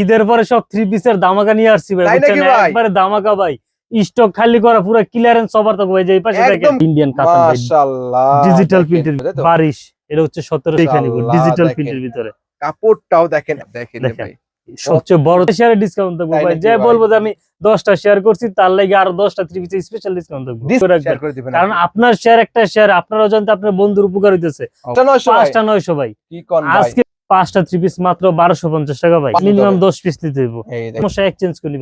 ঈদের পরে সব থ্রি পিসের দামাকা নিয়ে আসছি ভাই? একবারে দামাকা ভাই। স্টক খালি করা পুরো ক্লিয়ারেন্স সবার তো ভাই যে এই পাশে দেখেন ইন্ডিয়ান কাতান মাশাআল্লাহ ডিজিটাল প্রিন্টের বারিশ এটা হচ্ছে সতেরো এখানে ডিজিটাল প্রিন্টের ভিতরে। কাপড়টাও দেখেন দেখেন। ভাই। সবচেয়ে বড় শেয়ারে ডিসকাউন্ট দেবো ভাই। যে বলব যে আমি দশটা শেয়ার করছি তার লাগে আরও দশটা থ্রি পিসের স্পেশাল ডিসকাউন্ট দেবো। কারণ আপনার শেয়ার একটা শেয়ার আপনার অজান্তে আপনার বন্ধুর উপকার হইতেছে। পাঁচটা নয়শো ভাই। কি কোন ভাই? আজকে পাঁচটা থ্রি পিস মাত্র বারোশো পঞ্চাশ টাকা ভাই। মিনিমাম দশ পিস নিতে হইব। সমস্যা এক্সচেঞ্জ করে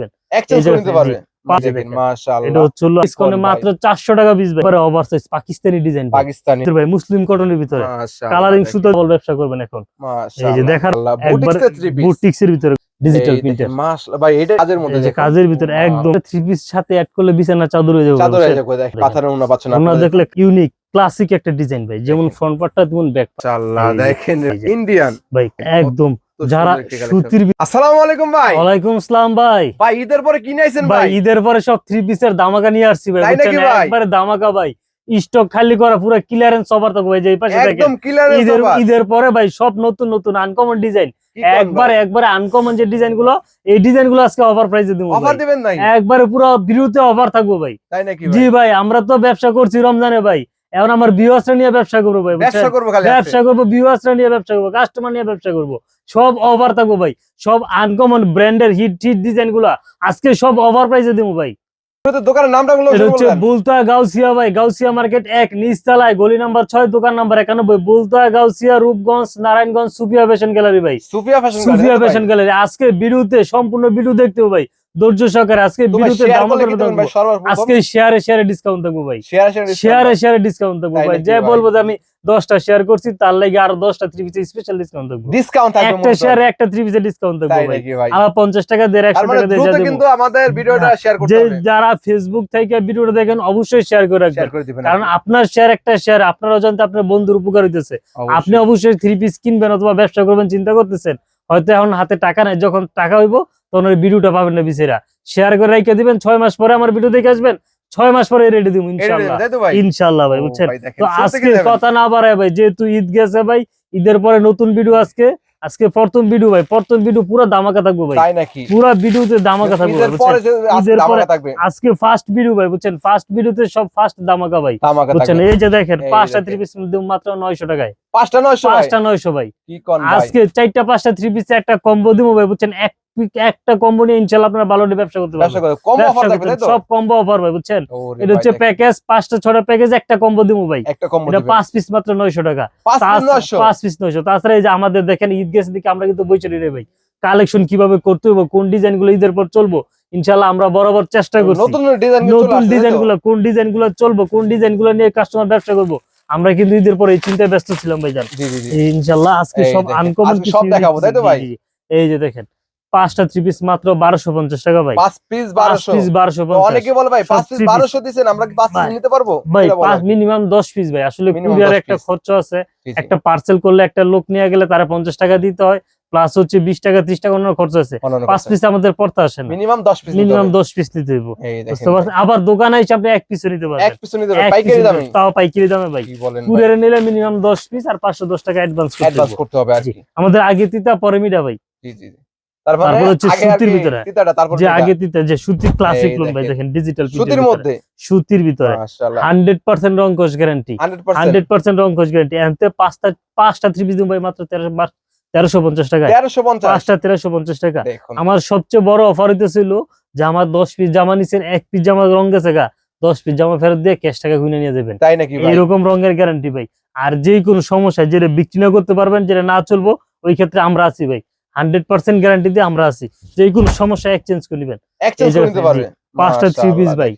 এটা হচ্ছে মাত্র চারশো টাকা পিস ভাই। পাকিস্তানি ডিজাইন পাকিস্তানি। ভাই মুসলিম কটনের ভিতরে। কালারিং সুতো বল ব্যবসা করবেন এখন। এই যে দেখার বুটিক্স একবার বুটিক্স এর ভিতরে ডিজিটাল প্রিন্টার ভাই এটা কাজের মধ্যে যে কাজের ভিতরে একদম থ্রি পিস সাথে অ্যাড করলে বিছানা চাদর হয়ে যাবে। চাদর পাচ্ছেন দেখলে ইউনিক ক্লাসিক একটা ডিজাইন ভাই যেমন। ফ্রন্ট পার্টটা তেমন ব্যাক যে, দেখেন ইন্ডিয়ান ভাই একদম যারা। সুতির আসসালামু আলাইকুম ভাই। ওয়ালাইকুম আসসালাম ভাই। ভাই ঈদের পরে কি নিয়েছেন ভাই ঈদের পরে সব থ্রি পিসের দামাকা নিয়ে আসছি ভাই তাই নাকি ভাই? একবারে দামাকা ভাই। স্টক খালি করা পুরো ক্লিয়ারেন্স সবার তো ভাই যে এই পাশে দেখেন। একদম ক্লিয়ারেন্স ঈদের ঈদের পরে ভাই সব নতুন নতুন আনকমন ডিজাইন একবার একবারে আনকমন যে ডিজাইনগুলো এই ডিজাইনগুলো আজকে অফার প্রাইসে দিব অফার দিবেন নাই? একবারে পুরো বিরুতে অফার থাকব ভাই। তাই নাকি জি ভাই আমরা তো ব্যবসা করছি রমজানে ভাই। এখন আমার ভিউয়ার্সরা নিয়ে ব্যবসা করব ভাই ব্যবসা করব খালি ব্যবসা করব ভিউয়ার্সরা নিয়ে ব্যবসা করব কাস্টমার নিয়ে ব্যবসা করব। সব অফার থাকব ভাই সব আনকমন ব্র্যান্ডের হিট হিট ডিজাইনগুলা আজকে সব অফার প্রাইসে দেবো ভাই। তো দোকানের নামটা হচ্ছে বুলতা গাউসিয়া ভাই গাউসিয়া মার্কেট এক নিচতলায় গলি নাম্বার ছয় দোকান নাম্বার একানব্বই বুলতা গাউসিয়া রূপগঞ্জ নারায়ণগঞ্জ সুফিয়া ফ্যাশন গ্যালারি ভাই। Sufia fashion Sufia fashion gallery আজকে ভিডিওতে সম্পূর্ণ ভিডিও দেখতে ভাই। ধৈর্য সহকারে আজকে ভিডিওতে দাম আজকে শেয়ারে শেয়ারে ডিসকাউন্ট থাকব ভাই। শেয়ার শেয়ার ডিসকাউন্ট থাকব ভাই। যে বলব যে আমি দশটা শেয়ার করছি তার লাগে আরও দশটা থ্রি পিসে স্পেশাল ডিসকাউন্ট থাকব ডিসকাউন্ট থাকবে একটা শেয়ারে একটা থ্রি পিসে ডিসকাউন্ট থাকব ভাই। আবার পঞ্চাশ টাকা দেড় একশো মানে টাকা দিয়ে দেবো। কিন্তু আমাদের ভিডিওটা শেয়ার করতে হবে। যারা ফেসবুক থেকে ভিডিওটা দেখেন অবশ্যই শেয়ার করে রাখবেন। কারণ আপনার শেয়ার একটা শেয়ার আপনার অজান্তে আপনার বন্ধুর উপকার হইতেছে। আপনি অবশ্যই থ্রি পিস কিনবেন অথবা ব্যবসা করবেন চিন্তা করতেছেন হয়তো এখন হাতে টাকা নাই যখন টাকা হইব তখন ওই ভিডিওটা পাবেন না বিচেরা শেয়ার করে রেখে দিবেন ছয় মাস পরে আমার ভিডিও দেখে আসবেন ছয় মাস পরে রেডি দিব ইনশাল্লাহ। ইনশাল্লাহ ভাই বুঝছেন? তো আজকে কথা না বাড়ায় ভাই যেহেতু ঈদ গেছে ভাই ঈদের পরে নতুন ভিডিও আজকে আজকে প্রথম ভিডিও ভাই প্রথম ভিডিও পুরো দামাকা থাকব ভাই। তাই নাকি? পুরো ভিডিওতে দামাকা থাকব ঈদের পরে বুঝছেন? আজকে ফার্স্ট ভিডিও ভাই বুঝছেন? ফার্স্ট ভিডিওতে সব ফার্স্ট দামাকা ভাই ধামাকা বুঝছেন? এই যে দেখেন পাঁচটা। থ্রি পিস মাত্র নয়শো টাকায়। পাঁচটা নয়শো ভাই? পাঁচটা নয়শো ভাই। আজকে চারটা পাঁচটা থ্রি পিস একটা কম্বো দিব ভাই বুঝছেন? এক একটা কম্বো নিয়ে ইনশাল্লাহ আপনারা ভালো ব্যবসা করতে পারবেন। কম অফার থাকবে তাই তো? সব কম্বো অফার ভাই বুঝছেন? এটা হচ্ছে প্যাকেজ পাঁচটা ছটা প্যাকেজ একটা কম্বো দিব ভাই। একটা এটা পাঁচ পিস মাত্র নয়শো টাকা। পাঁচ পিস নয়শো? তাছাড়া এই যে আমাদের দেখেন ঈদ গেছে দিকে আমরা কিন্তু বইচড়ি রে ভাই। কালেকশন কীভাবে করতে হবে কোন ডিজাইনগুলো ঈদের পর চলবো ইনশাল্লাহ আমরা বরাবর চেষ্টা করছি। নতুন ডিজাইন নতুন ডিজাইনগুলো কোন ডিজাইনগুলো চলবো কোন ডিজাইনগুলো নিয়ে কাস্টমার ব্যবসা করব আমরা কিন্তু ঈদের পরে এই চিন্তায় ব্যস্ত ছিলাম ভাই জান ইনশাল্লাহ আজকে সব আনকমন সব দেখাবো, তাই তো ভাই? এই যে দেখেন পাঁচটা থ্রি পিস মাত্র বারোশো পঞ্চাশ টাকা ভাই। পাঁচ পিস বারোশো। পিস বারোশো অনেকে বলে ভাই পাঁচ পিস বারোশো দিচ্ছেন আমরা কি পাঁচ পিস নিতে পারব? ভাই পাঁচ মিনিমাম দশ পিস ভাই। আসলে কুরিয়ার একটা। খরচ আছে। একটা পার্সেল করলে একটা লোক নিয়ে গেলে তারা পঞ্চাশ টাকা দিতে হয় প্লাস হচ্ছে বিশ টাকা ত্রিশ টাকা অন্য খরচ আছে। পাঁচ পিস আমাদের পড়তে আসে না। মিনিমাম দশ পিস মিনিমাম দশ পিস নিতে হইব। বুঝতে পারছেন? আবার দোকানে এসে আপনি এক পিস নিতে এক পারবেন নিতে পারবেন। পাইকারি দামে। তাও পাইকারি দামে ভাই। কুরিয়ারে নিলে মিনিমাম দশ পিস আর পাঁচশো দশ টাকা অ্যাডভান্স করতে হবে আমাদের আগে তিতা পরে মিডা ভাই। জি জি। তারপরে হচ্ছে সুতির ভিতরে। যে আগে তিতা যে সুতির ক্লাসিক লোন ভাই দেখেন। ডিজিটাল সুতির মধ্যে। সুতির ভিতরে। মাশাআল্লাহ। হান্ড্রেড পার্সেন্ট রং কোষ গ্যারান্টি 100% হান্ড্রেড পার্সেন্ট রং কোষ গ্যারান্টি এনতে পাঁচটা পাঁচটা থ্রি পিস ভাই মাত্র তেরোশো তেরোশো পঞ্চাশ টাকা পাঁচটা তেরোশো পঞ্চাশ টাকা। আমার সবচেয়ে বড় অফার হইতেছিল যে আমার দশ পিস জামা নিচ্ছেন এক পিস জামা রং গেছে গা দশ পিস জামা ফেরত দিয়ে ক্যাশ টাকা কিনে নিয়ে যাবেন। তাই নাকি ভাই? এইরকম রঙের গ্যারান্টি ভাই। আর যে কোনো সমস্যা যেটা বিক্রি না করতে পারবেন যেটা না চলবো ওই ক্ষেত্রে আমরা আছি ভাই। হান্ড্রেড পার্সেন্ট গ্যারান্টি দিয়ে আমরা আছি। যে কোনো সমস্যা এক্সচেঞ্জ করে নেবেন। পাঁচটা থ্রি পিস ভাই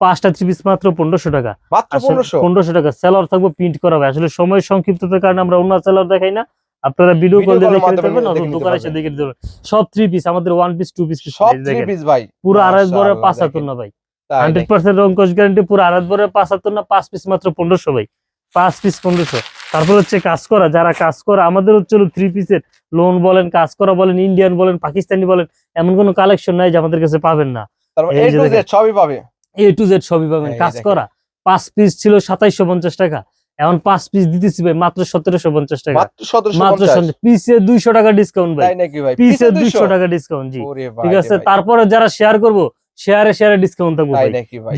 পাঁচটা থ্রি পিস মাত্র পনেরোশো টাকা। মাত্র 1500 পনেরোশো? টাকা। সেলার থাকব প্রিন্ট করা হবে আসলে সময় সংক্ষিপ্ততার কারণে আমরা অন্য সেলার দেখাই না। আপনারা ভিডিও কল দিয়ে call এর দেখে নিতে মাধ্যমে পারবেন অথবা দোকানে এসে দেখে পারবেন। সব থ্রি পিস আমাদের ওয়ান পিস টু পিস সব থ্রি পিস ভাই পুরো আড়াই বড় পাঁচ হাজার না ভাই হান্ড্রেড? পার্সেন্ট রং কোচ গ্যারান্টি পুরো আড়াই বড় পাঁচ হাজার না পাঁচ পিস মাত্র পনেরোশো ভাই পাঁচ পিস পনেরোশো। তারপর হচ্ছে কাজ করা যারা কাজ করা আমাদের হচ্ছে থ্রি পিসের লোন বলেন কাজ করা বলেন ইন্ডিয়ান বলেন পাকিস্তানি বলেন এমন কোনো কালেকশন নাই যে আমাদের কাছে পাবেন না। সবই পাবে? এ টু জেড সবই পাবেন কাজ করা। পাঁচ পিস ছিল সাতাইশশো পঞ্চাশ টাকা। এখন পাঁচ পিস দিতেছি ভাই মাত্র সতেরোশো পঞ্চাশ টাকা। মাত্র পিসে দুইশো টাকা ডিসকাউন্ট ভাই। পিসে দুইশো? টাকা ডিসকাউন্ট জি। ঠিক আছে? তারপরে যারা শেয়ার করব শেয়ারে শেয়ারে ডিসকাউন্ট থাকবে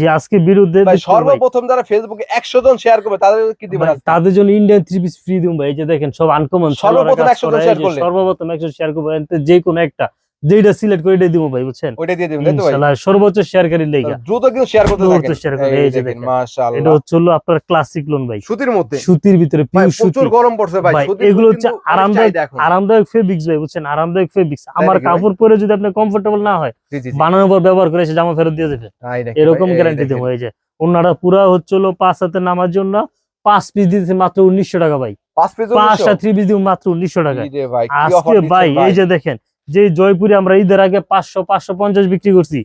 জি আজকে বিরুদ্ধে ভাই সর্বপ্রথম যারা ফেসবুকে একশো জন শেয়ার করবে তাদের কি দিবেন তাদের জন্য ইন্ডিয়ান থ্রি পিস ফ্রি দিম ভাই। এই যে দেখেন সব আনকমন সর্বপ্রথম 100 জন share করলে? সর্বপ্রথম একশো শেয়ার করবে। যে কোনো একটা যেটা সিলেক্ট করে দিব ভাই বুঝছেন? ওইটা দিয়ে দিবেন তো ভাই? ইনশাআল্লাহ সর্বোচ্চ শেয়ারকারীর লেগা। দ্রুত কিন্তু শেয়ার করতে থাকেন। share করুন, এই এই যে দেখেন দেখেন। এটা মাশাআল্লাহ হচ্ছে হলো আপনার ক্লাসিক লোন ভাই। সুতির মধ্যে? সুতির ভিতরে পিওর সুতি প্রচুর গরম পড়ছে ভাই সুতির এগুলো হচ্ছে আরামদায়ক আরামদায়ক ফেব্রিক্স ভাই বুঝছেন? আরামদায়ক ফেব্রিক্স আমার কাপড় পরে যদি আপনি কমফোর্টেবল না হয়। বানানোর পর ব্যবহার করে সে জামা ফেরত দিয়ে দেবে এরকম গ্যারান্টি। দেবো এই যে। ওনারা পুরা হচ্ছে হলো পাঁচ হাতে নামার জন্য পাঁচ পিস দিতেছে মাত্র উনিশশো টাকা ভাই। পাঁচ পাঁচটা থ্রি পিস দিব মাত্র উনিশশো টাকা আজকে ভাই এই যে দেখেন যে জয়পুরে আমরা ঈদের আগে পাঁচশো পাঁচশো পঞ্চাশ বিক্রি করছি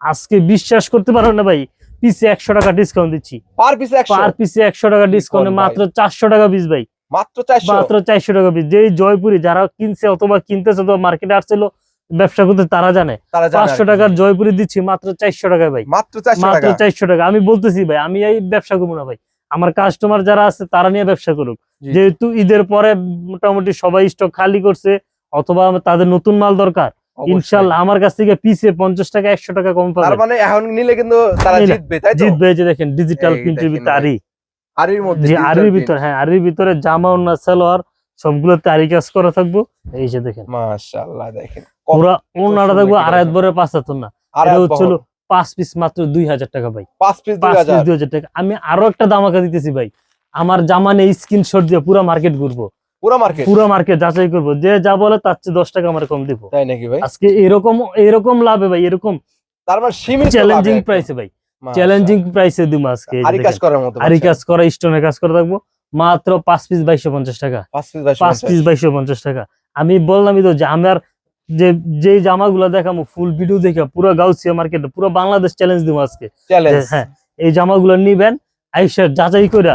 আজকে বিশ্বাস করতে পারো না ভাই পিসে একশো টাকা ডিসকাউন্ট দিচ্ছি। পার পিস 100 পার পিসে একশো টাকা ডিসকাউন্টে? মাত্র চারশো টাকা পিস ভাই। মাত্র মাত্র চারশো টাকা পিস যেই জয়পুরি যারা কিনছে অথবা কিনতেছে অথবা মার্কেটে আসছিল ব্যবসা করতে তারা জানে। পাঁচশো টাকার জয়পুরি দিচ্ছি মাত্র চারশো টাকা ভাই। মাত্র মাত্র চারশো টাকা। আমি বলতেছি ভাই আমি এই ব্যবসা করব না ভাই। আমার কাস্টমার যারা আছে তারা নিয়ে ব্যবসা করুক। যেহেতু ঈদের পরে মোটামুটি সবাই স্টক খালি করছে অথবা তাদের নতুন মাল দরকার। ইনশাল্লাহ আমার কাছ থেকে পিসে পঞ্চাশ টাকা একশো টাকা কম তার পাবে মানে এখন নিলে কিন্তু তারা জিতবে তাই জিতবে যে দেখেন ডিজিটাল প্রিন্টের ভিতরে আরি আরির মধ্যে যে আরির ভিতরে হ্যাঁ আরির ভিতরে জামা ওনা সালোয়ার কাজ করা থাকব। এই যে দেখেন। মাশাআল্লাহ দেখেন। পুরা ওনাটা থাকব কি আড়াই বরে পাঁচ না। আর পাঁচ পিস মাত্র দুই হাজার টাকা ভাই। পাঁচ পিস পাঁচ পিস দুই হাজার টাকা। আমি আরও একটা দামাকা দিতেছি ভাই। আমার জামা নেই স্ক্রিনশট দিয়ে পুরো মার্কেট ঘুরবো। পুরো মার্কেট? পুরো মার্কেট যাচাই করব। যে যা বলে তার চেয়ে দশ টাকা আমার কম দিব। তাই নাকি ভাই? আজকে এরকম এরকম লাভে ভাই এরকম তার মানে সীমিত চ্যালেঞ্জিং প্রাইসে ভাই। চ্যালেঞ্জিং প্রাইসে আজকে আরি কাজ করার মতো আরি কাজ করা স্টোনের কাজ করে থাকব। মাত্র পাঁচ পিস বাইশশো পঞ্চাশ টাকা। পাঁচ পিস টাকা। আমি বললামই তো যে আমার যে যে জামাগুলো দেখামো ফুল ভিডিও দেখে পুরো গাউসিয়া মার্কেটে পুরো বাংলাদেশ চ্যালেঞ্জ দিব আজকে। চ্যালেঞ্জ হ্যাঁ এই জামাগুলো নিবেন আইসা যাচাই করে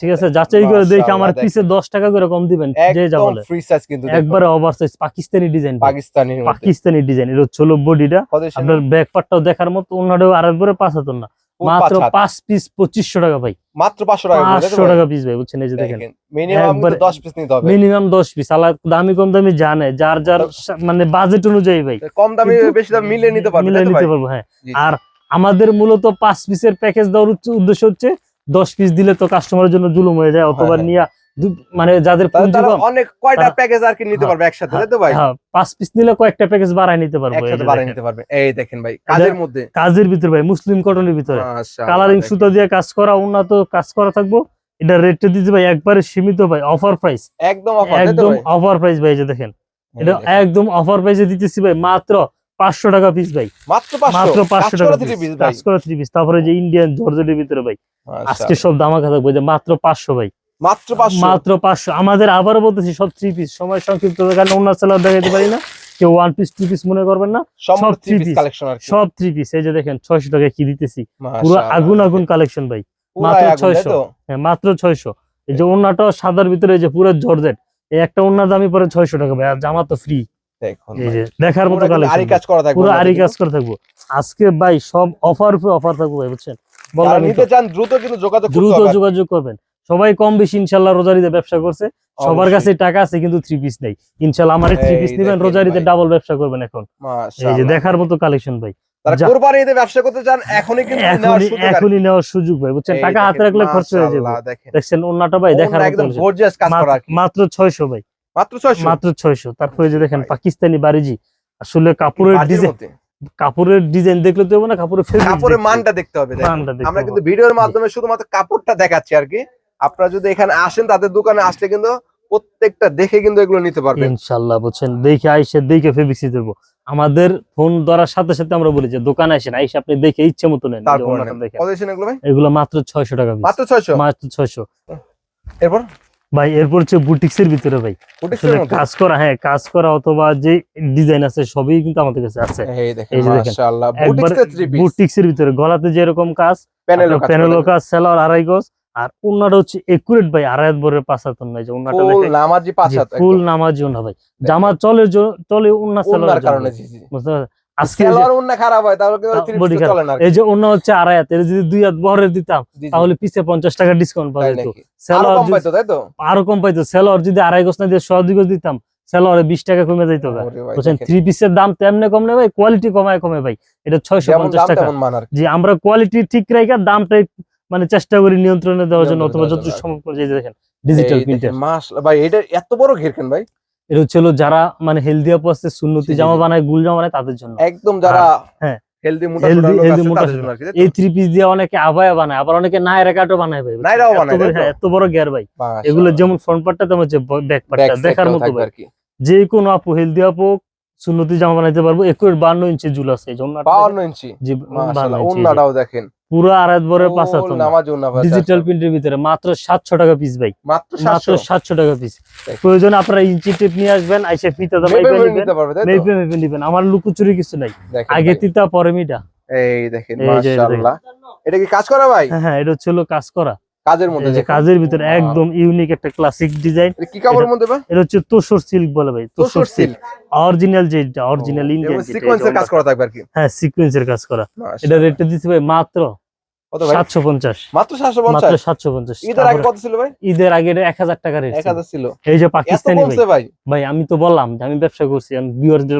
ঠিক আছে যাচাই করে দেখে আমার পিছে দশ টাকা করে কম দিবেন যে যা একদম বলে। ফ্রি সাইজ কিন্তু একবারে over size Pakistani design Pakistani Pakistani design এটা হচ্ছে বডিটা আপনার ব্যাক পার্টটাও দেখার মতো অন্যটাও আরেকবারে পাঁচ হাজার না। মাত্র পাঁচ পিস পঁচিশশো টাকা ভাই। মাত্র 500 টাকা করে, তাই তো পাঁচশো ভাই? টাকা পিস ভাই বুঝছেন এই যে দেখেন। মিনিমাম একবারে- 10 পিস নিতে হবে। মিনিমাম দশ পিস আলাদা দামি কম দামি জানে যার যার মানে বাজেট অনুযায়ী ভাই। কম দামি বেশি দাম মিলে নিতে পারবে তো নিতে? পারব হ্যাঁ। আর আমাদের মূলত পাঁচ পিসের প্যাকেজ দেওয়ার উদ্দেশ্য হচ্ছে দশ পিস দিলে তো কাস্টমারের জন্য জুলুম হয়ে যায় অথবা হ্যাঁ। নিয়ে মানে যাদের অনেক কয়টা প্যাকেজ আর কি নিতে হ্যাঁ, পারবে একসাথে তাই তো ভাই? হ্যাঁ, পাঁচ পিস নিলে কয়েকটা প্যাকেজ বাড়ায় নিতে পারব একসাথে যে নিতে পারবে। এই দেখেন ভাই কাজের মধ্যে। কাজের ভিতরে ভাই মুসলিম কটনের ভিতরে। কালারিং। সুতা দিয়ে কাজ করা উন্নত কাজ করা থাকব। এটা রেটটা দিতে ভাই একবারে সীমিত ভাই অফার প্রাইস একদম অফার একদম অফার প্রাইস ভাই যে দেখেন। এটা একদম অফার প্রাইসে দিতেছি ভাই মাত্র পাঁচশো টাকা পিস ভাই। মাত্র মাত্র পাঁচশো টাকা কাজ করা থ্রি পিস তারপরে যে ইন্ডিয়ান জর্জেটের ভিতরে ভাই আজকে মাশাআল্লাহ। সব দামাকা থাকবে যে মাত্র পাঁচশো ভাই। মাত্র 500 মাত্র পাঁচশো। আমাদের আবারও বলতেছি সব থ্রি পিস সময় সংক্ষিপ্ত কারণে অন্য সেলার দেখাতে পারি না। কেউ ওয়ান পিস টু পিস মনে করবেন না। সব থ্রি পিস সব থ্রি পিস এই যে দেখেন ছয়শো টাকায় কি দিতেছি? পুরো আগুন আগুন কালেকশন ভাই। মাত্র আগুন, তাই 600 তো? হ্যাঁ মাত্র ছয়শো। এই যে অন্যটাও সাদার ভিতরে যে পুরো জর্জেট এই একটা অন্য দামি পরে ছয়শো টাকা ভাই আর জামা তো ফ্রি দেখুন দেখার মতো আরি কাজ করা থাকবে পুরো আরি কাজ করে থাকব। আজকে ভাই সব অফার অফার থাকব ভাই বুঝছেন? যারা নিতে চান দ্রুত কিন্তু যোগাযোগ দ্রুত যোগাযোগ করবেন। সবাই কম বেশি ইনশাল্লাহ রোজারিতে ব্যবসা করছে। সবার কাছে টাকা আছে কিন্তু থ্রি পিস নেই। ইনশাল্লাহ আমার থ্রি পিস নিবেন রোজারিতে ডাবল ব্যবসা করবেন এখন। এই যে দেখার মতো কালেকশন ভাই। ব্যবসা করতে চান এখনই কিন্তু এখনই নেওয়ার সুযোগ ভাই বুঝছেন? টাকা হাতে রাখলে খরচ হয়ে যাবে। দেখছেন অন্যটা ভাই দেখার একদম গর্জিয়াস কাজ করা মাত্র- কি। মাত্র ছয়শো ভাই। মাত্র 600 মাত্র ছয়শো। তারপরে যে দেখেন পাকিস্তানি বাড়িজি আসলে কাপড়ের ডিজাইন কাপড়ের ডিজাইন দেখলে তো না কাপড়ের কাপড়ের মানটা দেখতে হবে আমরা কিন্তু ভিডিওর মাধ্যমে শুধুমাত্র কাপড়টা দেখাচ্ছি আর কি। আপনারা যদি এখানে আসেন তাদের দোকানে আসলে কিন্তু প্রত্যেকটা দেখে কিন্তু এগুলো নিতে পারবেন। ইনশাল্লাহ বুঝছেন? দেখে আইসে দেখে ফেব্রিক্সি দেবো। আমাদের ফোন ধরার সাথে সাথে আমরা বলি যে দোকানে আসেন আইসে আপনি দেখে ইচ্ছে মতো নেন। এগুলো মাত্র ছয়শো টাকা মাত্র 600 মাত্র ছয়শো। এরপর? ভাই এরপর হচ্ছে বুটিক্স এর ভিতরে ভাই। বুটিক্সের কাজ করা হ্যাঁ কাজ করা অথবা যে ডিজাইন আছে সবই কিন্তু আমাদের কাছে আছে। বুটিক্সের ভিতরে গলাতে যেরকম কাজ প্যানেল কাজ সেলার আড়াই গজ আর অন্যটা হচ্ছে একুরেট ভাই আড়াই বরের পাঁচ নাই যে অন্যটা ফুল নামাজি পাঁচ ফুল নামাজিও না ভাই। জামা চলে চলে ওনার সেলার কারণে বুঝতে পারছেন? আজকে খারাপ হয় তাহলে এই যে অন্য হচ্ছে আড়াই হাত যদি দুই হাত বহরের দিতাম জি, জি। তাহলে পিছে পঞ্চাশ টাকা ডিসকাউন্ট পাওয়া তাই যেত। আরও কম পাইতো যদি আড়াই গোছ না দিয়ে সোয়া দুই গোছ দিতাম সেলোয়ারে বিশ টাকা কমে যাইতো ভাই, বুঝছেন? দেখেন। থ্রি পিসের দাম তেমনি ভাই কোয়ালিটি কমায় কমে ভাই। এটা ছয়শো পঞ্চাশ টাকা। যে আমরা কোয়ালিটি ঠিক রাখা দামটা মানে চেষ্টা করি নিয়ন্ত্রণে দেওয়ার জন্য অথবা যত সম্ভব দেখেন ডিজিটাল প্রিন্টার ভাই এটা এত বড় ঘের কেন ভাই? এটা হচ্ছে যারা মানে হেলদি আপু আছে সুন্নতি জামা বানায় গুল জামা বানায় তাদের জন্য। একদম যারা হ্যাঁ। হেলদি মোটা মোটা? এই থ্রি পিস দিয়ে অনেকে আবায়া বানায় আবার অনেকে নায়রা কাটও বানায় ভাই নায়রাও এত বানায়, বড়- তো? হ্যাঁ, এত বড় গিয়ার ভাই। এগুলো যেমন ফ্রন্ট পার্টটা তেমন হচ্ছে ব্যাক পার্টটা দেখার মতো আর কি। যে কোনো আপু হেলদি আপু সুন্নতি জামা বানাইতে পারব একুশ বান্ন ইঞ্চি ঝুল আছে এই জন্য 52 ইঞ্চি। জি মাশাআল্লাহ, 52 ইঞ্চি, উন্নাটাও দেখেন। পুরো আড়াই বরের পাঁচ হাত ডিজিটাল প্রিন্টের ভিতরে মাত্র সাতশো টাকা পিস ভাই। মাত্র মাত্র 700 সাতশো টাকা পিস প্রয়োজন আপনারা ইঞ্চি টেপ নিয়ে আসবেন আইসে ফিতা মেপে নিবেন। আমার লুকোচুরি কিছু নাই। আগে তিতা পরে মিটা এই দেখেন মাশাআল্লাহ। এটা কি কাজ করা ভাই? হ্যাঁ হ্যাঁ এটা হচ্ছে কাজ করা। কাজের মধ্যে যে কাজের ভিতরে একদম ইউনিক একটা ক্লাসিক ডিজাইন কি কাপড়ের মধ্যে ভাই? এটা হচ্ছে তোষর সিল্ক বলে ভাই তোষর তোষর সিল্ক অরিজিনাল যেটা অরিজিনাল ইন্ডিয়ান সিকোয়েন্সের কাজ করা থাকবে আর কি। হ্যাঁ সিকোয়েন্সের কাজ করা। এটা। রেটটা দিচ্ছি ভাই মাত্র কত ভাই? সাতশো পঞ্চাশ। মাত্র 750 মাত্র সাতশো পঞ্চাশ। ঈদের আগে কত ছিল ভাই? ঈদের আগে এক হাজার টাকা রেট 1000 ছিল। এই যে পাকিস্তানি ভাই। ভাই। ভাই আমি তো বললাম যে আমি ব্যবসা করছি আমি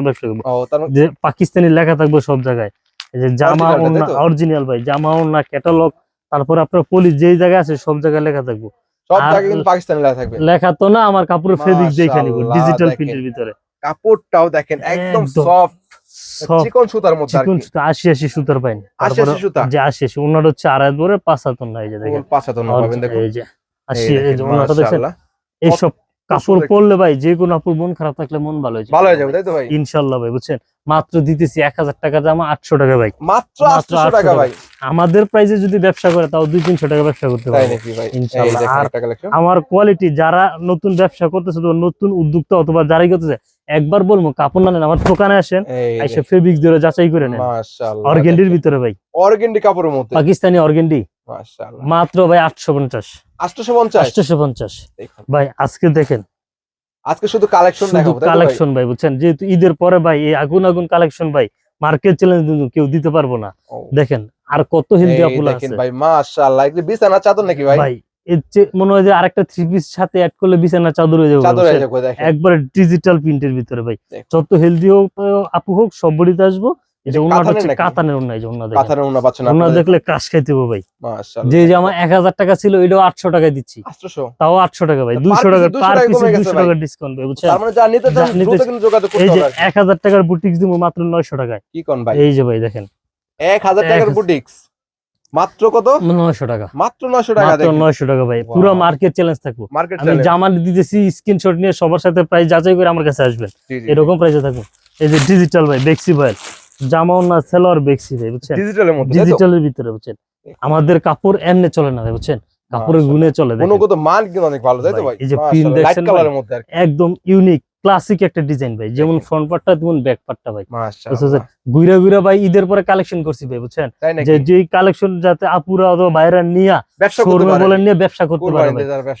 ব্যবসা করব। ও তার মানে যে পাকিস্তানি লেখা থাকবে সব জায়গায়। এই যে জামা ওন্না অরিজিনাল ভাই জামা ওন্না ক্যাটালগ তারপরে আপনার পলিশ যেই জায়গায় আছে সব জায়গায় লেখা থাকবে। সব জায়গায় কিন্তু পাকিস্তানি লেখা থাকবে। লেখা তো না আমার কাপড়ের ফেব্রিক দেখে নিব ডিজিটাল। প্রিন্টের ভিতরে। কাপড়টাও দেখেন একদম। সফট চিকন সুতার মধ্যে চিকন সুতা সুতার পাইন। 80 তারপরে সুতা? যে আশি আশি ওনার হচ্ছে আড়াই ধরে পাঁচ হাতন ওন্না এই যে দেখেন। ফুল পাঁচ পাবেন দেখুন। এই যে আশি এই এই যে ওনাটা দেখছেন? মাশাআল্লাহ। এইসব কাপড় পরলে ভাই যে কোনো আপুর মন খারাপ থাকলে মন ভালো হয়ে ভালো হয়ে যাবে তাই তো ভাই? ইনশাল্লাহ ভাই বুঝছেন? মাত্র দিতেছি এক হাজার টাকা জামা আটশো টাকা ভাই। মাত্র 800 টাকা ভাই। আমাদের প্রাইসে যদি ব্যবসা করে তাও দুই তিনশো টাকা ব্যবসা করতে আর একটা আমার কোয়ালিটি যারা নতুন ব্যবসা করতেছে নতুন উদ্যোক্তা অথবা যারাই করতেছে একবার বলব কাপড় না নেন আমার দোকানে আসেন এসে ফেব্রিক দিয়ে যাচাই করে নেন। অর্গেন্ডির ভিতরে ভাই। অর্গেন্ডি কাপড়ের মধ্যে। পাকিস্তানি অর্গেন্ডি মাত্র ভাই আটশো পঞ্চাশ। 850 আটশো পঞ্চাশ। ভাই আজকে দেখেন। আজকে শুধু কালেকশন কালেকশন ভাই? বুঝছেন? যেহেতু ঈদের পরে ভাই এই আগুন আগুন কালেকশন ভাই মার্কেট চ্যালেঞ্জ কেউ দিতে পারব না। দেখেন আর কত হেলদি আপুল আছে। ভাই মাশাআল্লাহ এগুলো বিছানা চাদর নাকি ভাই? ভাই মনে হয় যে আরেকটা থ্রি পিস সাথে অ্যাড করলে বিছানা চাদর হয়ে যাবে একবারে ডিজিটাল প্রিন্টের ভিতরে ভাই। যত হেলদি হোক আপু হোক সব বডিতে আসব। যে এটা ওনাটা কাতানের হচ্ছে কাতানের ওনা যে ওনা দেখেন। কাঁথার পাচ্ছেন ওনা দেখলে ক্রাশ খাইতে হবে ভাই। মাশাআল্লাহ। যে যে আমার এক হাজার টাকা ছিল এটাও টাকায় দিচ্ছি। 800 তাও আটশো টাকা ভাই। টাকা পার টাকা পিসে কমে গেছে দুশো ভাই। টাকা ডিসকাউন্ট ভাই বুঝছেন? তার মানে যা নিতে চান দ্রুত কিন্তু যোগাযোগ করতে হবে আর কি। এক হাজার টাকার বুটিক্স দিব মাত্র নয়শো টাকায়। কি কোন ভাই? এই যে ভাই দেখেন। 1000 টাকার বুটিক্স মাত্র কত? নয়শো টাকা। মাত্র 900 টাকা মাত্র ভাই। পুরো মার্কেট চ্যালেঞ্জ থাকব। মার্কেট আমি জামা দিতেছি স্ক্রিনশট নিয়ে সবার সাথে প্রাইস যাচাই করে আমার কাছে আসবেন। এরকম প্রাইসে থাকব। এই যে ডিজিটাল ভাই বেক্সি ভাই জামাও না সেলোয়ার বেক্সি ভাই বুঝছেন? ডিজিটালের মধ্যে ডিজিটালের ভিতরে বুঝছেন? আমাদের কাপড় এমনি চলে না ভাই বুঝছেন? কাপড়ের গুণে চলে দেখেন। গুণগত মান কিন্তু অনেক ভালো তাই তো ভাই, এই যে দেখছেন কালারের মধ্যে একদম ইউনিক ক্লাসিক একটা ডিজাইন ভাই যেমন ফ্রন্ট পার্টটা তেমন ব্যাক পার্টটা ভাই। গুইরা গুইরা ভাই ঈদের পরে কালেকশন করছি ভাই বুঝছেন? যে যে কালেকশন যাতে আপুরা অথবা বাইরা নিয়ে শোরুমে বলেন নিয়ে ব্যবসা করতে পারে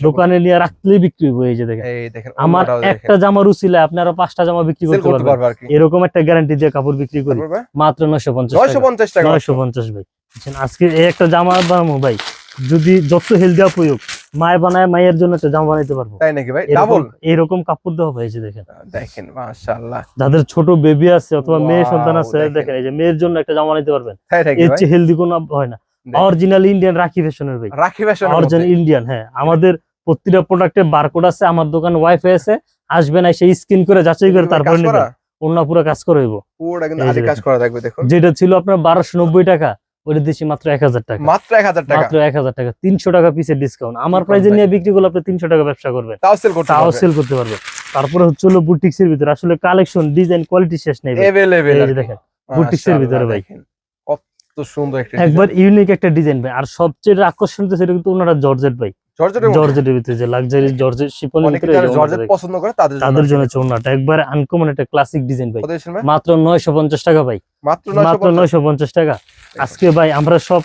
দোকানে নিয়ে রাখলেই বিক্রি হবে এই যে দেখেন। আমার একটা জামা রুচিলে আপনি আরও পাঁচটা জামা বিক্রি করতে পারবেন। এরকম একটা গ্যারান্টি দিয়ে কাপড় বিক্রি করি। মাত্র নয়শো পঞ্চাশ 950 টাকা। নয়শো পঞ্চাশ ভাই। বুঝছেন, আজকে এই একটা জামা বানাবো ভাই। যদি যত হেলদি আপ হোক মায় বানায় মায়ের জন্য একটা জামা বানাইতে পারব। তাই নাকি ভাই? ডাবল এরকম কাপড় দেওয়া যে দেখেন। দেখেন মাশাআল্লাহ। যাদের ছোট বেবি আছে অথবা মেয়ে সন্তান আছে দেখেন। এই যে মেয়ের জন্য একটা জামা বানাইতে পারবেন। এর ভাই? চেয়ে হেলদি কোনো হয় না। অরিজিনাল ইন্ডিয়ান রাখি ফ্যাশনের ভাই। রাখি ফ্যাশন অরিজিনাল ইন্ডিয়ান হ্যাঁ। আমাদের প্রতিটা প্রোডাক্টে বারকোড আছে আমার দোকান ওয়াইফাই আছে। আসবেন এসে স্ক্রিন করে যাচাই করে তারপরে নেবেন। অন্য পুরো কাজ করে হইব। পুরোটা কিন্তু কাজ করা থাকবে দেখুন। যেটা ছিল আপনার বারোশো নব্বই টাকা। এক হাজার টাকা। মাত্র এক হাজার টাকা? তিনশো টাকা পিসের ডিসকাউন্ট আমার নিয়ে বিক্রি করলে তিনশো টাকা ব্যবসা করবেন। সেল করতে তারপরে হচ্ছে হলো বুটিক্স এর ভিতরে। আসলে কালেকশন ডিজাইন কোয়ালিটি শেষ নেই দেখেন ভিতরে একবার ইউনিক একটা ডিজাইন ভাই। আর সবচেয়ে আকর্ষণ সেটা কিন্তু ওনারা জর্জেট ভাই। জর্জেটের ভিতরে যে লাক্সারি জর্জেট শিপনের ভিতরে এই জর্জেট পছন্দ করে তাদের জন্য তাদের জন্য হচ্ছে একবারে আনকমন একটা ক্লাসিক ডিজাইন ভাই। কত দিয়েছেন ভাই? মাত্র নয়শো পঞ্চাশ টাকা ভাই। মাত্র মাত্র 950 টাকা। আজকে ভাই আমরা সব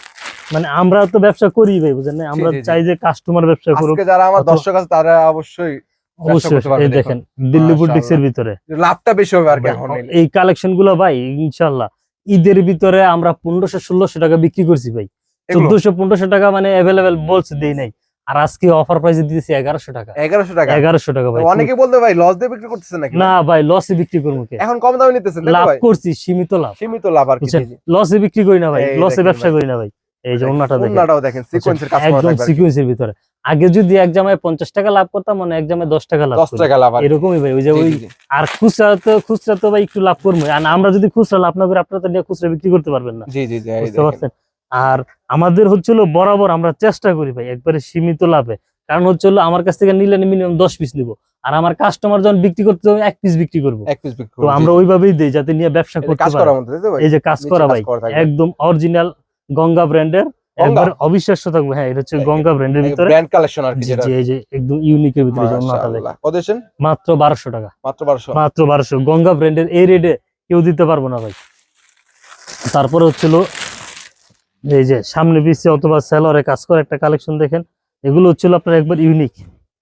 মানে আমরা তো ব্যবসা করি ভাই বুঝেন না? আমরা। চাই যে কাস্টমার ব্যবসা করুক। আজকে যারা আমার দর্শক আছে তারা অবশ্যই অবশ্যই দেখেন। দিল্লি বুটিক্স এর ভিতরে। লাভটা বেশি হবে আর কি এখন এই কালেকশনগুলো ভাই ইনশাল্লাহ ঈদের ভিতরে আমরা পনেরোশো ষোলোশো টাকা বিক্রি করছি ভাই। চোদ্দশো পনেরোশো টাকা মানে অ্যাভেলেবেল বলছে দেই নাই। আর আজকে অফার প্রাইসে দিয়েছি এগারোশো টাকা। এগারোশো টাকা? এগারোশো টাকা ভাই। অনেকে বলতে ভাই লস দিয়ে বিক্রি করতেছেন নাকি? না ভাই লসে বিক্রি করব এখন কম দামে নিতেছেন লাভ করছি সীমিত লাভ। সীমিত লাভ আর। লসে বিক্রি করি না ভাই লসে ব্যবসা করি না ভাই। এই যে অন্যটা দেখেন। ওন্নাটাও দেখেন সিকোয়েন্সের কাজ করা একদম থাকবে আর কি। সিকুয়েন্সের ভিতরে। আগে যদি এক জামায় পঞ্চাশ টাকা লাভ করতাম মানে এক জামায় দশ টাকা লাভ দশ করি। টাকা লাভ এরকমই ভাই ওই যে ওই। আর খুচরা তো খুচরা তো ভাই একটু লাভ করব। আর আমরা যদি খুচরা লাভ না করি আপনারা তো নিয়ে খুচরা বিক্রি করতে পারবেন না। জি জি জি বুঝতে পারছেন? আর আমাদের হচ্ছিল বরাবর আমরা চেষ্টা করি ভাই একবারে সীমিত লাভে। কারণ হচ্ছিল আমার কাছ থেকে নিলে মিনিমাম দশ পিস নিব। আর আমার কাস্টমার যখন বিক্রি করতে যাবে এক পিস বিক্রি করব। তো আমরা ওইভাবেই দিই যাতে নিয়ে ব্যবসা করতে পারে। এই যে কাজ করা ভাই একদম অরিজিনাল গঙ্গা ব্র্যান্ডের একবার অবিশ্বাস্য থাকবে। হ্যাঁ এটা হচ্ছে গঙ্গা ব্র্যান্ডের ভিতরে। ব্র্যান্ড কালেকশন আর কি যেটা এই যে একদম ইউনিকের ভিতরে যে অন্যটা দেখেন মাশাআল্লাহ কত দিয়েছেন? মাত্র বারোশো টাকা। মাত্র 1200 মাত্র বারোশো। গঙ্গা ব্র্যান্ডের এই রেটে কেউ দিতে পারব না ভাই। তারপরে হচ্ছিল এই যে সামনে পিছিয়ে অথবা সেলরে কাজ করে একটা কালেকশন দেখেন এগুলো হচ্ছিল আপনার একবার ইউনিক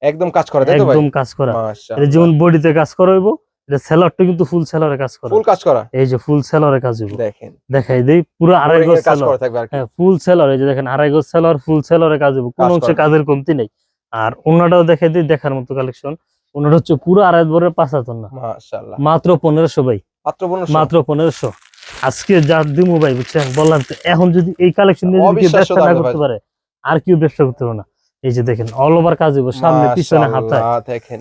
একদম কাজ করা তাই তো ভাই? একদম কাজ করা। এটা যেমন বডিতে কাজ করা হইব এটা সেলরটা কিন্তু ফুল সেলরে কাজ করা। ফুল কাজ করা? এই যে ফুল সেলরে কাজ হইব। দেখেন। দেখাই দেই পুরো আড়াই গজ কাজ সেলর হ্যাঁ ফুল সেলর এই যে দেখেন আড়াই গজ সেলর ফুল সেলরে কাজ হইব। কোন অংশে কাজের কমতি নেই। আর অন্যটাও দেখাই দিই দেখার মতো কালেকশন অন্যটা হচ্ছে পুরো আড়াই বরের পাঁচ হাতর না মাশাআল্লাহ। মাত্র পনেরোশো ভাই। মাত্র 1500 মাত্র পনেরোশো। আজকে যা দিমু ভাই বুঝছেন? বললাম তো এখন যদি এই কালেকশন নিয়ে যদি ব্যবসা না করতে পারে আর কেউ ব্যবসা করতে পারে না। এই যে দেখেন অল ওভার কাজ হইব সামনে পিছনে হাতায়। দেখেন।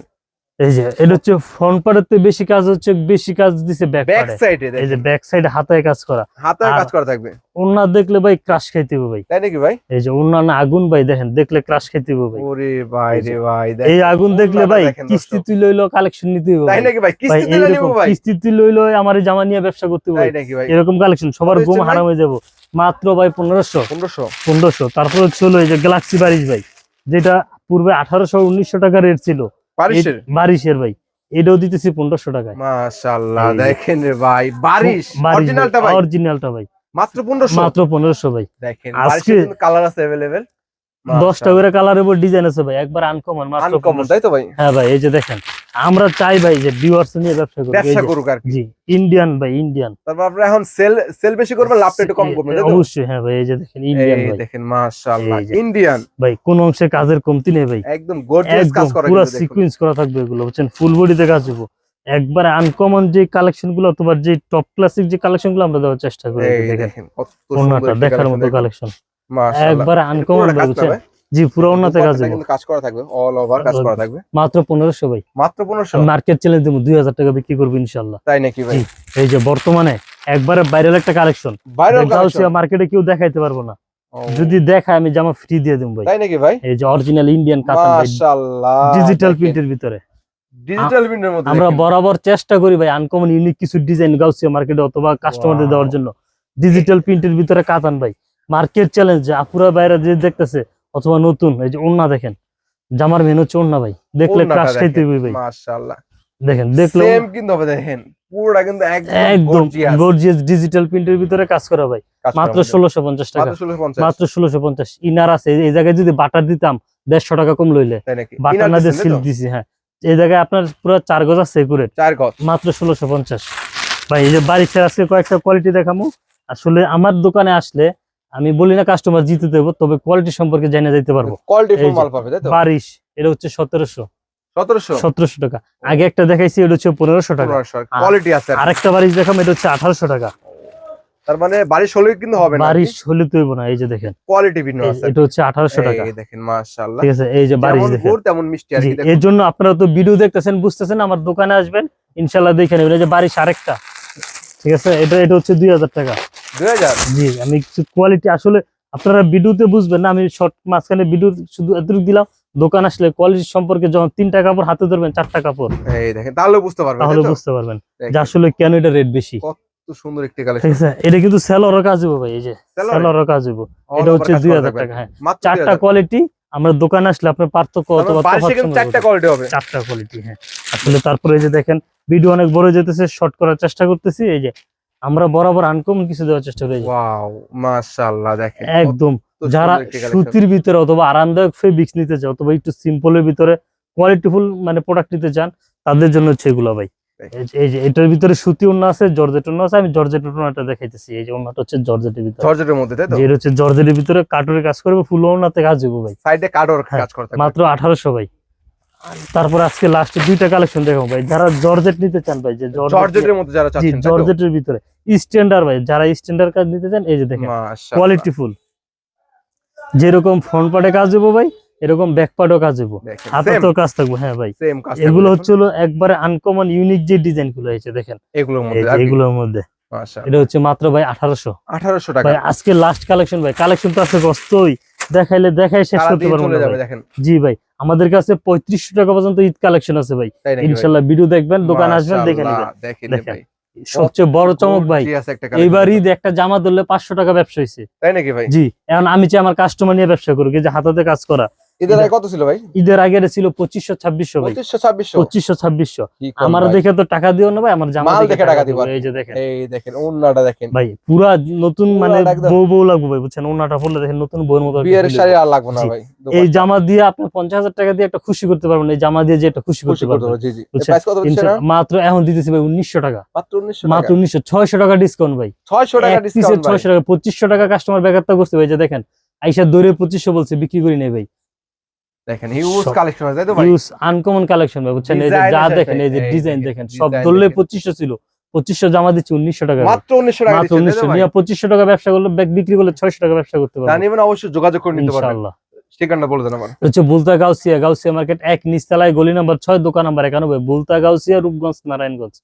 এই যে এটা হচ্ছে ফ্রন্ট পার্টের বেশি কাজ হচ্ছে বেশি কাজ দিছে ব্যাক ব্যাক সাইডে এই যে ব্যাক সাইডে হাতায় কাজ করা। হাতে আর- কাজ করা থাকবে। ওন্না দেখলে ভাই ক্রাশ খাইতে হবে ভাই। তাই নাকি ভাই? এই যে অন্যান্য আগুন ভাই দেখেন দেখলে ক্রাশ খাইতে হবে ভাই। ওরে ভাই রে ভাই এই আগুন দেখলে ভাই কিস্তি। তুই লইলো কালেকশন নিতে হবে তাই। নাকি ভাই? কিস্তি নিব এইরকম ভাই। কিস্তি তুই লইলো আমার জামা নিয়ে ব্যবসা করতে হবে তাই নাকি ভাই? এরকম কালেকশন সবার ঘুম হারাম হয়ে যাব। মাত্র ভাই পনেরোশো। 1500 পনেরোশো। তারপর হচ্ছে হলো এই যে গ্যালাক্সি বারিশ ভাই যেটা পূর্বে আঠারোশো উনিশশো টাকা রেট ছিল। বারিশের? ভাই। এটাও দিতেছি পনেরোশো টাকায়। মাশাল্লাহ দেখেন রে ভাই বারিশ অরিজিনালটা ভাই অরিজিনালটা ভাই? মাত্র পনেরোশো? মাত্র পনেরোশো ভাই। দেখেন কালার আছে অ্যাভেলেবেল দশটা করে কালারের উপর ডিজাইন আছে ভাই একবার আনকমন আনকমন তাই তো ভাই? হ্যাঁ ভাই এই যে দেখেন আমরা চাই ভাই যে ভিউয়ার্স নিয়ে ব্যবসা করি ব্যবসা করুক আর জি ইন্ডিয়ান ভাই ইন্ডিয়ান তারপর আপনারা এখন সেল সেল বেশি করবেন লাভটা একটু কম করবেন অবশ্যই হ্যাঁ ভাই এই যে দেখেন ইন্ডিয়ান ভাই। দেখেন মাশাআল্লাহ ইন্ডিয়ান ভাই কোন অংশে কাজের কমতি নেই ভাই। একদম গর্জিয়াস কাজ করা পুরো সিকোয়েন্স করা থাকবে এগুলো বুঝছেন? ফুল বডিতে কাজ হব একবার আনকমন যে কালেকশনগুলো অথবা যে টপ ক্লাসিক যে কালেকশনগুলো আমরা দেওয়ার চেষ্টা করি দেখেন। দেখার মতো কালেকশন একবারে আনকমন পুরোটা কাজ বুঝছেন? পাবে? জি পুরো উন্নত কাজ কিন্তু কাজ করা থাকবে অল ওভার কাজ করা থাকবে। মাত্র পনেরোশো ভাই। মাত্র 1500 মার্কেট চ্যালেঞ্জ দেবো দুই হাজার টাকা বিক্রি করব ইনশাল্লাহ তাই নাকি ভাই? এই যে বর্তমানে একবারে ভাইরাল একটা কালেকশন ভাইরাল কালেকশন মার্কেটে কেউ দেখাইতে পারব না। যদি দেখায় আমি জামা ফ্রি দিয়ে দেবো ভাই। তাই নাকি ভাই? এই যে অরিজিনাল ইন্ডিয়ান কাতান মাশাআল্লাহ ডিজিটাল প্রিন্টের ভিতরে। ডিজিটাল প্রিন্টের মধ্যে আমরা বরাবর চেষ্টা করি ভাই আনকমন ইউনিক কিছু ডিজাইন গাউসিয়া মার্কেটে অথবা কাস্টমারদের দেওয়ার জন্য। ডিজিটাল প্রিন্টের ভিতরে কাতান ভাই। মার্কেট চ্যালেঞ্জ যে আপুরা বাইরে যে দেখতেছে অথবা নতুন এই যে ওন্না দেখেন জামার মেন হচ্ছে ওন্না ভাই দেখলে ক্রাশ খাইতে হবে ভাই। মাশাআল্লাহ। দেখেন দেখলে সেম কিন্তু হবে দেখেন পুরোটা কিন্তু একদম গর্জিয়াস ডিজিটাল প্রিন্টের ভিতরে কাজ করা ভাই। মাত্র মধ্যে। ষোলোশো পঞ্চাশ টাকা। মাত্র 1650 মাত্র ষোলোশো পঞ্চাশ। ইনার আছে এই জায়গায় যদি বাটার দিতাম দেড়শো টাকা কম লইলে। বাটার না দিয়ে তো? দিছি হ্যাঁ। এই জায়গায় আপনার পুরো চার গজ আছে একুরেট। চার গজ। মাত্র ষোলোশো পঞ্চাশ। ভাই এই যে বারিশের আজকে কয়েকটা কোয়ালিটি দেখামো। আসলে আমার দোকানে আসলে আমি বলি না কাস্টমার জিতে দেবো তবে কোয়ালিটি সম্পর্কে জানিয়ে যাইতে পারব। কোয়ালিটি এই ফুল যে, মাল পাবে তাই তো? বারিশ এটা হচ্ছে সতেরোশো। 1700 সতেরোশো টাকা। আগে একটা দেখাইছি এটা হচ্ছে টাকা। কোয়ালিটি আছে আরেকটা বারিশ দেখাম এটা হচ্ছে আঠারোশো টাকা। তার মানে বাড়ি ষোলো কিন্তু হবে না বারিশ হলে তো হইবো না এই যে দেখেন। কোয়ালিটি ভিন্ন আছে। এটা হচ্ছে আঠারোশো টাকা। এই দেখেন মাশাআল্লাহ। ঠিক আছে এই যে বারিশ দেখেন। গুড় তেমন মিষ্টি আর কি দেখুন। এর জন্য আপনারা তো ভিডিও দেখতেছেন বুঝতেছেন আমার দোকানে আসবেন ইনশাল্লাহ দেখে নেবেন। এই যে বারিশ আরেকটা। ঠিক আছে এটা এটা হচ্ছে দুই হাজার টাকা। 2000 জি আমি কিছু কোয়ালিটি আসলে আপনারা ভিডিওতে বুঝবেন না আমি শর্ট মাঝখানে ভিডিও শুধু এতটুকু দিলাম। দোকান আসলে কোয়ালিটি সম্পর্কে যখন তিনটা কাপড় হাতে ধরবেন চারটা কাপড়। এই দেখেন তাহলে বুঝতে পারবেন তাহলে বুঝতে পারবেন যে আসলে কেন এটা রেট বেশি। কত সুন্দর একটি কালেকশন এটা কিন্তু সেলরও কাজ হইব ভাই এই যে সেলরও কাজ হইব। এটা হচ্ছে দুই হাজার টাকা হ্যাঁ। চারটা কোয়ালিটি আমরা দোকানে আসলে আপনার পার্থক্য অথবা চারটা কোয়ালিটি হবে। চারটা কোয়ালিটি হ্যাঁ। আসলে তারপরে এই যে দেখেন ভিডিও অনেক বড় হয়ে যেতেছে শর্ট করার চেষ্টা করতেছি এই যে আমরা বরাবর আনকমন কিছু দেওয়ার চেষ্টা করি। ওয়াও মাশাআল্লাহ দেখেন একদম। যারা সুতির ভিতরে অথবা আরামদায়ক ফেব্রিক্স নিতে চায় অথবা একটু সিম্পলের ভিতরে কোয়ালিটিফুল মানে প্রোডাক্ট নিতে চান তাদের জন্য হচ্ছে এগুলো ভাই। এই যে- এটার ভিতরে সুতি ওন্না আছে জর্জেট ওন্না আছে আমি জর্জেট ওন্নাটা দেখাইতেছি। এই যে ওন্নাটা হচ্ছে জর্জেটের ভিতরে। জর্জেটের মধ্যে তাই তো? এটা হচ্ছে জর্জেটের ভিতরে কাটুরে কাজ করবে ফুল ওন্নাতে কাজ হবে ভাই। সাইডে কার্ডর হ্যাঁ, কাজ করা থাকবে মাত্র আঠারোশো ভাই। তারপর আজকে লাস্টে দুইটা কালেকশন দেখাবো ভাই যারা জর্জেট নিতে চান ভাই যে জর্জেটের মধ্যে যারা চাচ্ছেন জর্জেটের ভিতরে। স্ট্যান্ডার্ড ভাই যারা স্ট্যান্ডার্ড কাজ নিতে চান এই যে দেখেন মাশাআল্লাহ। কোয়ালিটি ফুল যেরকম ফ্রন্ট পার্টে কাজ দেবো ভাই এরকম ব্যাক পার্টেও কাজ দেবো হাতাতেও কাজ থাকব হ্যাঁ ভাই। সেম কাজ এগুলো হচ্ছে হলো একবারে আনকমন ইউনিক যে ডিজাইনগুলো হয়েছে দেখেন। এগুলোর মধ্যে? এগুলোর মধ্যে। মাশাআল্লাহ। এটা হচ্ছে মাত্র ভাই আঠারোশো। 1800 টাকা। ভাই আজকে লাস্ট কালেকশন ভাই কালেকশন তো আছে কষ্টই। দেখাইলে দেখাই শেষ করতে পারব জি ভাই আমাদের কাছে পঁয়ত্রিশশো টাকা পর্যন্ত ঈদ কালেকশন আছে ভাই? ইনশাল্লাহ ভিডিও দেখবেন দোকান আসবেন দেখে নেবেন। সবচেয়ে বড় চমক ভাই এইবার ঈদ একটা জামা ধরলে পাঁচশো টাকা ব্যবসা হয়েছে তাই নাকি ভাই? জি এখন আমি চাই আমার কাস্টমার নিয়ে ব্যবসা করুক যে হাতাতে কাজ করা। এদের আগে কত ছিল ভাই? ঈদের আগে ছিল পঁচিশশো ছাব্বিশশো ভাই। 2500 2600 পঁচিশশো ছাব্বিশশো। আমার দেখে তো টাকা দিও না ভাই আমার জামা দেখে টাকা দিবো। এই যে দেখেন। এই দেখেন ওন্নাটা দেখেন। ভাই পুরা নতুন মানে বউ বউ লাগবে ভাই বুঝছেন? পড়লে দেখেন নতুন বউর মতো বিয়ের শাড়ি আর লাগবে না ভাই এই জামা দিয়ে আপনি পঞ্চাশ হাজার টাকা দিয়ে একটা খুশি করতে পারবেন এই জামা দিয়ে যে একটা খুশি করতে পারবেন। জি জি। মাত্র এখন দিতেছি ভাই উনিশশো টাকা। মাত্র 1900 মাত্র উনিশশো ছয়শো টাকা ডিসকাউন্ট ভাই। 600 টাকা ডিসকাউন্ট ছয়শো টাকা পঁচিশশো টাকা কাস্টমার ব্যাঘাতটা করছে ভাই যে দেখেন। আইসা দৌড়ে পঁচিশশো বলছে বিক্রি করি নেই ভাই। দেখেন হিউজ কালেকশন আছে তাই তো ভাই? ইউজ আনকমন কালেকশন ভাই বুঝছেন? এই যে যা দেখেন এই যে ডিজাইন দেখেন, সব design ধরলে দেখেন। পঁচিশশো ছিল। পঁচিশশো জামা দিচ্ছি উনিশশো টাকা মাত্র 1900 টাকা মাত্র দিচ্ছেন তাই উনিশশো। তো ভাই? নিয়ে পঁচিশশো টাকা ব্যবসা করলে ব্যাগ বিক্রি করলে ছয়শো টাকা ব্যবসা করতে পারবে জানিবেন অবশ্যই যোগাযোগ করে নিতে পারবেন। ইনশাআল্লাহ। ঠিকানা বলে দেন আমার হচ্ছে বুলতা গাউসিয়া গাউসিয়া মার্কেট এক নিচতলায় গলি নাম্বার ছয় দোকান নাম্বার একানব্বই বুলতা গাউসিয়া রূপগঞ্জ নারায়ণগঞ্জ।